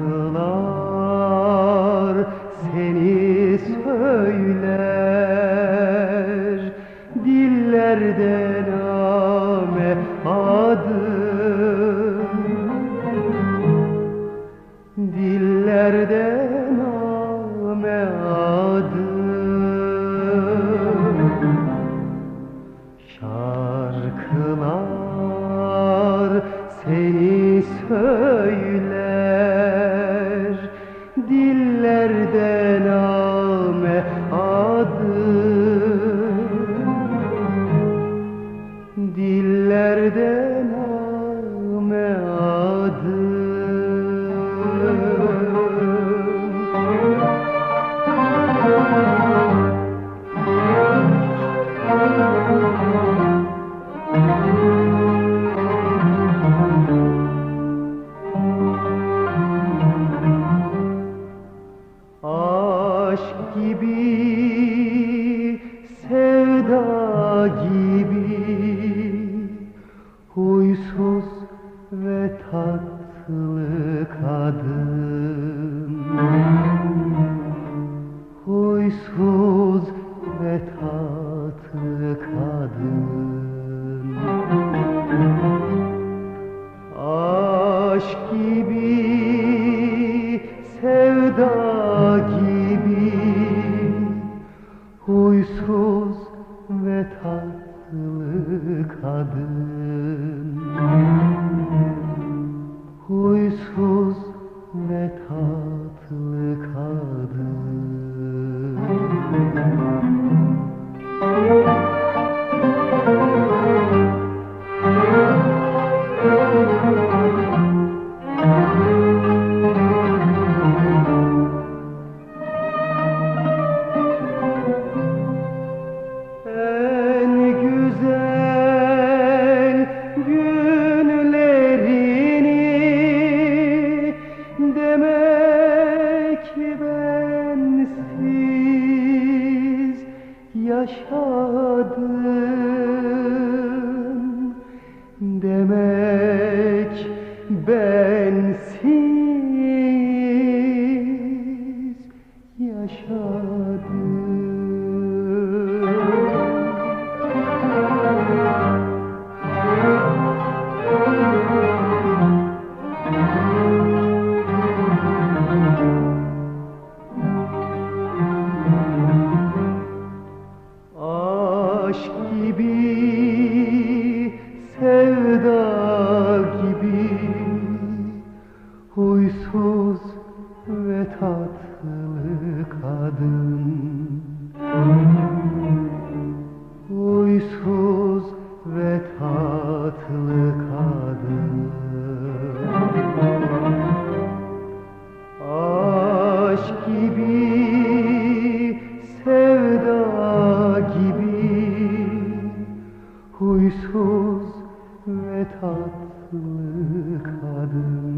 şarkılar seni söyler. Dillerden ame adın Dillerden ame adın Şarkılar seni söyler. Dillerden ame adı. Dillerden ame adı sevda gibi Huysuz ve tatlı kadın Huysuz ve tatlı kadın Huysuz yaşadım. Demek bensiz yaşadım Huysuz ve tatlı kadın